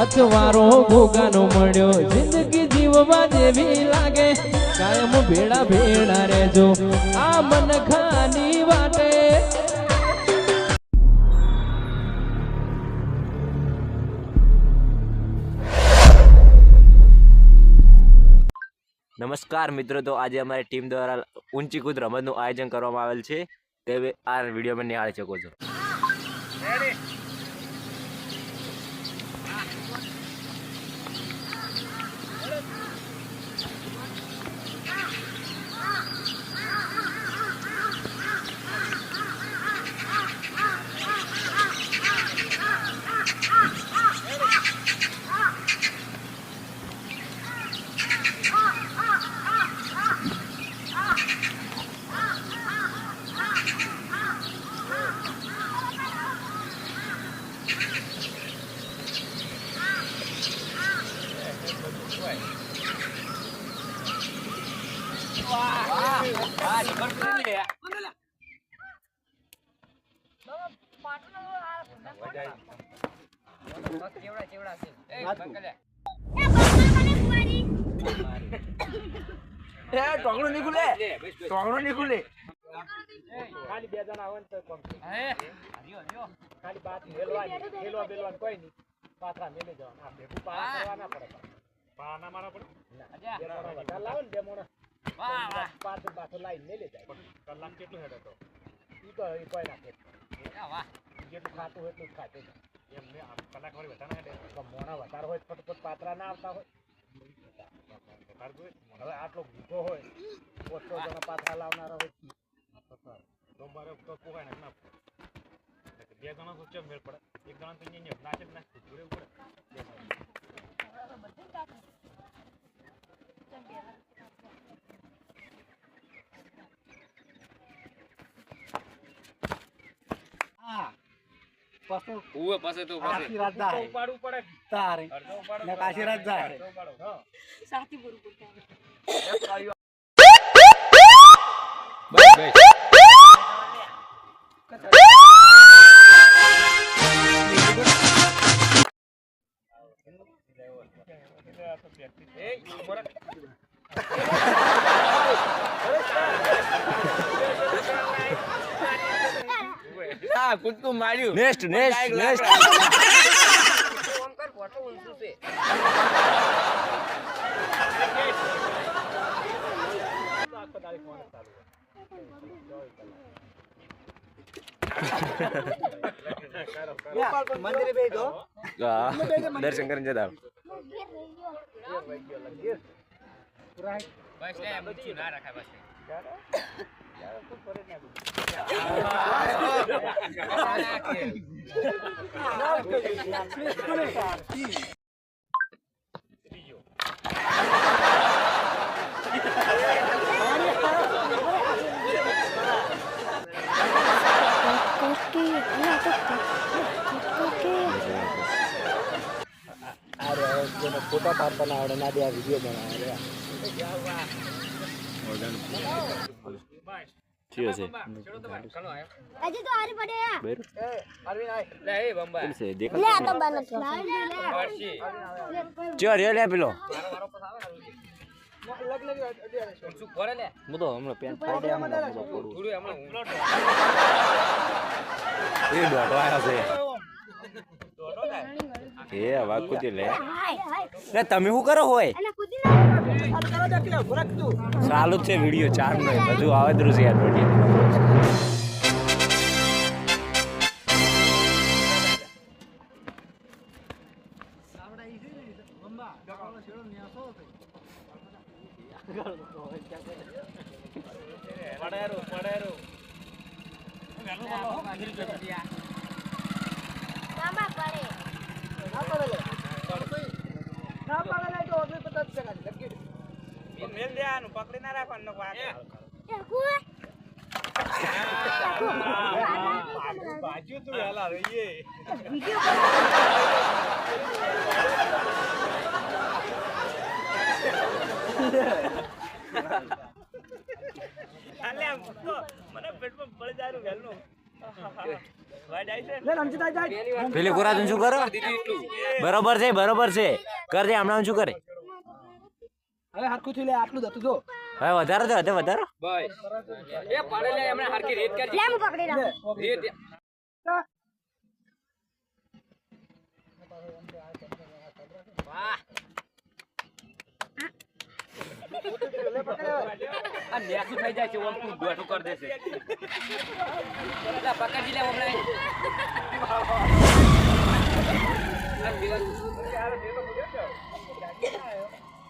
અથવારો ભોગાનો મળ્યો. જિંદગી જીવવા જેવી લાગે. કાયમ ભેડા ભેડા રેજો આ મન ખાની વાટે. નમસ્કાર મિત્રો તો આજે અમારી ટીમ દ્વારા ઊંચી કૂદ રમતનું આયોજન કરવામાં આવેલ છે. તે આ વિડીયોમાં નિહાળી શકો છો. ટોંગણું નીકળે ટોંગણું નીકળે ખાલી બે જણા આવે ને તો ખાલી બાત હેલવાની હેલવા બેલવાનું કોઈ નહીં પાથરા મેલે જવાના ભેગું પાના કરવાના પડે પાના લાવો ને બે મોણા વાહ વાહ પાછો પાછો લાઈન ને લેતા તો ઈ તો એ વધારે હેડે મોણા વધારે હોય ફટફટ પાત્રા ના આવતા હોય આટલો ભૂખો હોય ઓછો જણા પાછા હોય તો મારે તો પોકાય ના બે જણા તો ચમ મેળ પડે એક જણા તો ના જોડે પડે પાછો ઉવે પાસે તો પાછી રાત જાય ઉપાડવું પડે તારે ને પાછી રાત જાય સાથી બરોબર Hey, હા કૂદકું માર્યું. Next next next Om photo ઉંચું છે દર્શન કરીને જતા રાખાય ફોટા પાડવાના આવડે ના દે આ વિડીયો બનાવવા ঠিক আছে আজি લે પેલો બધો હમણાં પેન ફાડી હમણાં એ ડોટો આવ્યો છે એ તમે શું કરો હોય ચાલુ છે વીડિયો ચાર નો બધું આવે જ રોજી મેલ દેવાનું પકડી ના રાખવાનું બાજુ તું હેલા રહીએ પેલી કુરાજન શું કરો? બરોબર છે બરોબર છે. કરજે હમણાં શું કરે? હવે હરખું થઈ લે આટલું જ હતું જો. હવે વધારો તો હતો વધારો? લે હું પકડી લઉં હવે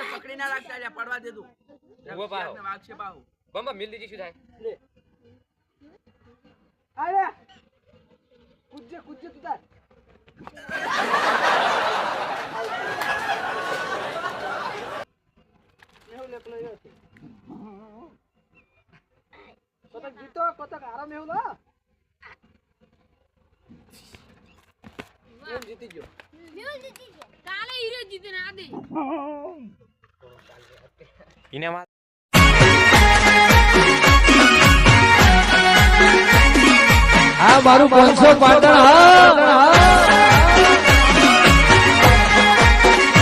ને પકડી ના રાખતા એટલે પડવા દે તું પાહો વાગશે બાહુ. આલે. કૂદજે, કૂદજે તું તાર. મેહુલ એકલો રહ્યો છે. કોતક જીતો કોતક હારો મેહુલ હો. મેહુલ જીતી ગયો કાલે હીરો જીતે ના દે એને માં આ મારું પાંચસો પાટણ હા.